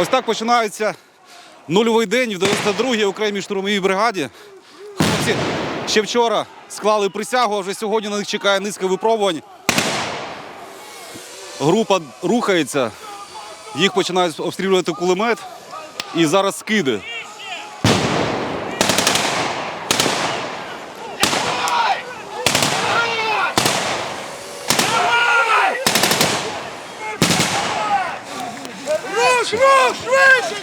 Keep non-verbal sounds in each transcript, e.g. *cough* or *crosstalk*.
Ось так починається нульовий день в 92-й окремій штурмовій бригаді. Хлопці ще вчора склали присягу, а вже сьогодні на них чекає низка випробувань. Група рухається, їх починають обстрілювати кулемет і зараз скиди. Швидше,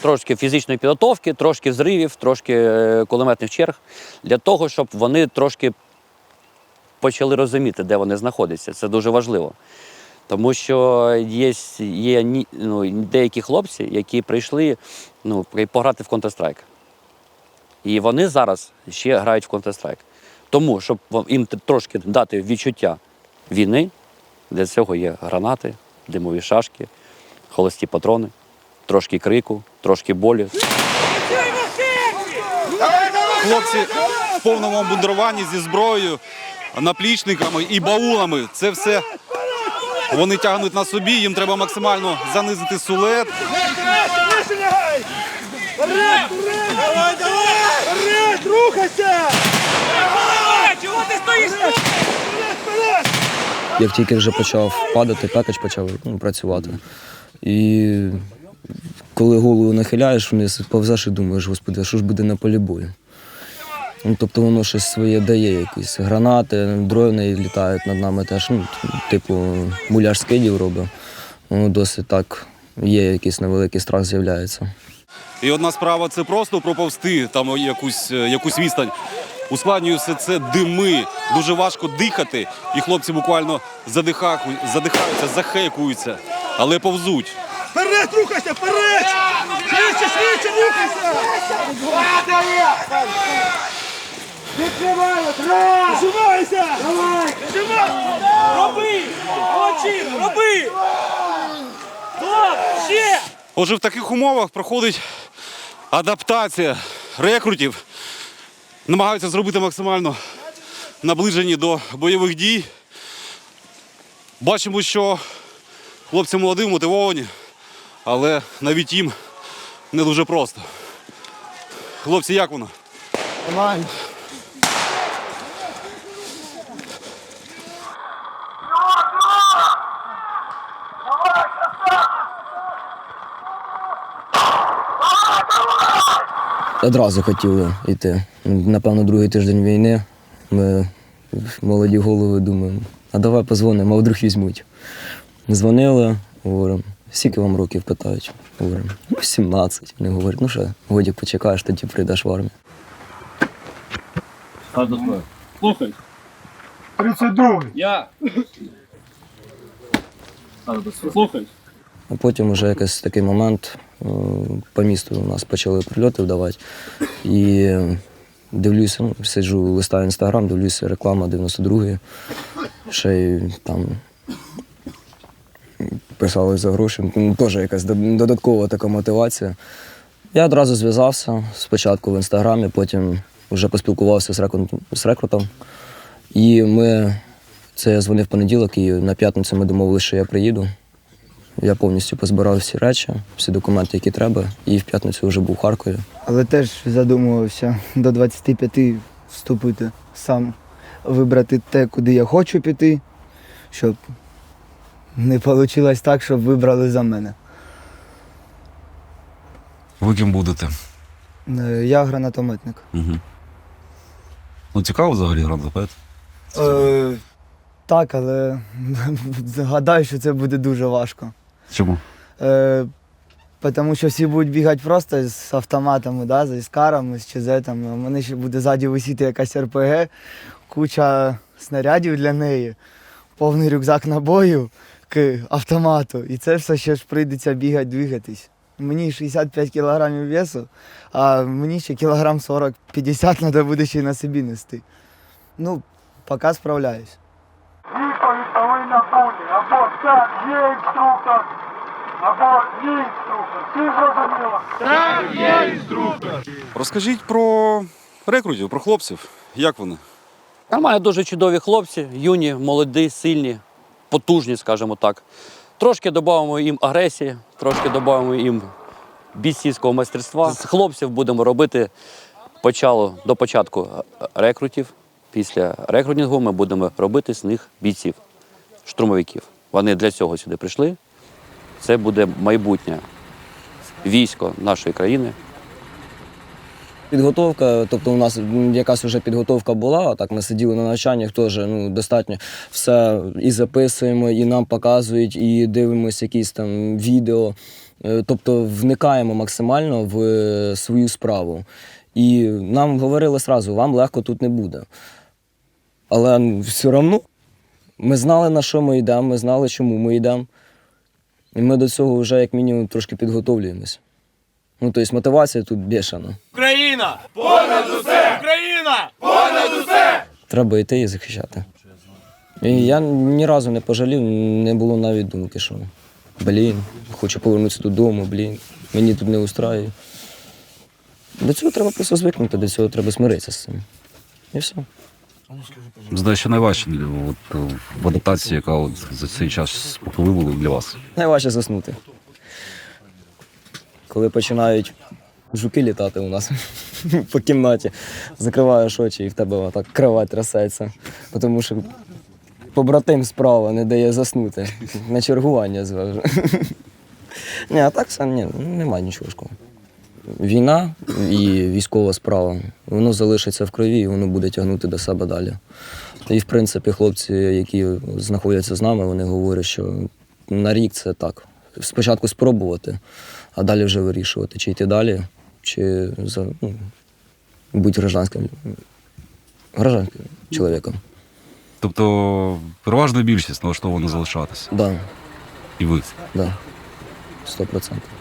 трошки фізичної підготовки, трошки зривів, трошки е, кулеметних черг для того, щоб вони трошки почали розуміти, де вони знаходяться. Це дуже важливо. Тому що є, є ну, деякі хлопці, які прийшли ну, пограти в Counter-Strike. І вони зараз ще грають в Counter-Strike. Тому, щоб їм трошки дати відчуття війни, для цього є гранати, димові шашки, холості патрони, трошки крику, трошки болі. Хлопці в повному обмундируванні зі зброєю, наплічниками і баулами. Це все вони тягнуть на собі, їм треба максимально занизити сулет. Давай! Рухайся! Чого ти стоїш? Як тільки вже почав падати, пекач почав ну, працювати. І коли голову нахиляєш вниз, повзеш і думаєш, господи, що ж буде на полі бою? Ну, тобто воно щось своє дає, якісь гранати, дрони літають над нами теж, ну, типу, муляж скидів робить. Воно досить так, є якийсь невеликий страх з'являється. І одна справа це просто проповсти там якусь, якусь відстань. Ускладнює все це дими, дуже важко дихати, і хлопці буквально задихаються, захекуються, але повзуть. Вперед, рухайся, вперед! Швидше, швидше, рухайся! Відкривай, раз! Нажимайся! Роби! Молодчина, роби! Стоп! Ще! Отже, в таких умовах проходить адаптація рекрутів. Намагаються зробити максимально наближені до бойових дій. Бачимо, що хлопці молоді, мотивовані, але навіть їм не дуже просто. Хлопці, як воно? Нормально. Одразу хотіли йти. Напевно, другий тиждень війни. Ми молоді голови думаємо, а давай позвонимо, а вдруг візьмуть. Дзвонили, говоримо, скільки вам років питають? Говоримо, ну, 17. Вони говорять, ну що, годік почекаєш, тоді прийдеш в армію. Слухай, 32. я. Слухай. А потім вже якийсь такий момент е, по місту у нас почали прильоти вдавати. І дивлюся, ну, сиджу, листаю інстаграм, дивлюся, реклама 92-ї. Ще й там писали за гроші. Ну, Теж якась додаткова така мотивація. Я одразу зв'язався спочатку в інстаграмі, потім вже поспілкувався з, рекрутом, з рекрутом. І ми, це я дзвонив в понеділок, і на п'ятницю ми домовилися, що я приїду. Я повністю позбирав всі речі, всі документи, які треба, і в п'ятницю вже був в Харкові. Але теж задумувався до 25 вступити сам, вибрати те, куди я хочу піти, щоб не вийшло так, щоб вибрали за мене. Ви ким будете? Е, Я гранатометник. Угу. Ну, цікаво взагалі гранатомет. Е, так, але *laughs* гадаю, що це буде дуже важко. Чому? Е, тому що всі будуть бігати просто з автоматами, да, з іскарами, з чезетами. У мене ще буде ззаді висіти якась РПГ, куча снарядів для неї, повний рюкзак набою к автомату. І це все ще ж прийдеться бігати, двигатись. Мені 65 кілограмів весу, а мені ще кілограм 40-50 треба буде ще й на собі нести. Ну, поки справляюсь. Бути. Або так, є інструктор. Або є інструктор. Всі зрозуміло? Так, є інструктор. Розкажіть про рекрутів, про хлопців. Як вони? Нормально, дуже чудові хлопці, юні, молоді, сильні, потужні, скажімо так. Трошки додамо їм агресії, трошки додамо їм бійцівського майстерства. З хлопців будемо робити почало до початку рекрутів. Після рекрутингу ми будемо робити з них бійців, штурмовиків. Вони для цього сюди прийшли. Це буде майбутнє військо нашої країни. Підготовка, тобто у нас якась вже підготовка була, так ми сиділи на навчаннях, теж ну, достатньо все і записуємо, і нам показують, і дивимося якісь там відео. Е, Тобто вникаємо максимально в е, свою справу. І нам говорили сразу, вам легко тут не буде. Але все одно ми знали, на що ми йдемо, ми знали, чому ми йдемо. І ми до цього вже як мінімум трошки підготовлюємося. Ну, тобто мотивація тут бешена. Україна! Понад усе! Україна! Понад усе! Треба йти і захищати. І я ні разу не пожалів, не було навіть думки, що блін, хочу повернутися додому, блін, мені тут не устраює. До цього треба просто звикнути, до цього треба смиритися з цим. І все. Що найважче от, в адаптації, яка от за цей час спокійливала для вас. Найважче заснути. Коли починають жуки літати у нас *laughs* по кімнаті, закриваєш очі і в тебе так кровать трясеться. Тому що побратим справа не дає заснути. На чергування зважу. *laughs* Ні, а так все ні, немає нічого важкого. Війна і військова справа, воно залишиться в крові і воно буде тягнути до себе далі. І, в принципі, хлопці, які знаходяться з нами, вони говорять, що на рік це так. Спочатку спробувати, а далі вже вирішувати, чи йти далі, чи за, ну, бути гражданським, гражданським чоловіком. Тобто переважна більшість налаштована залишатися. Да, І ви. да, сто процентів.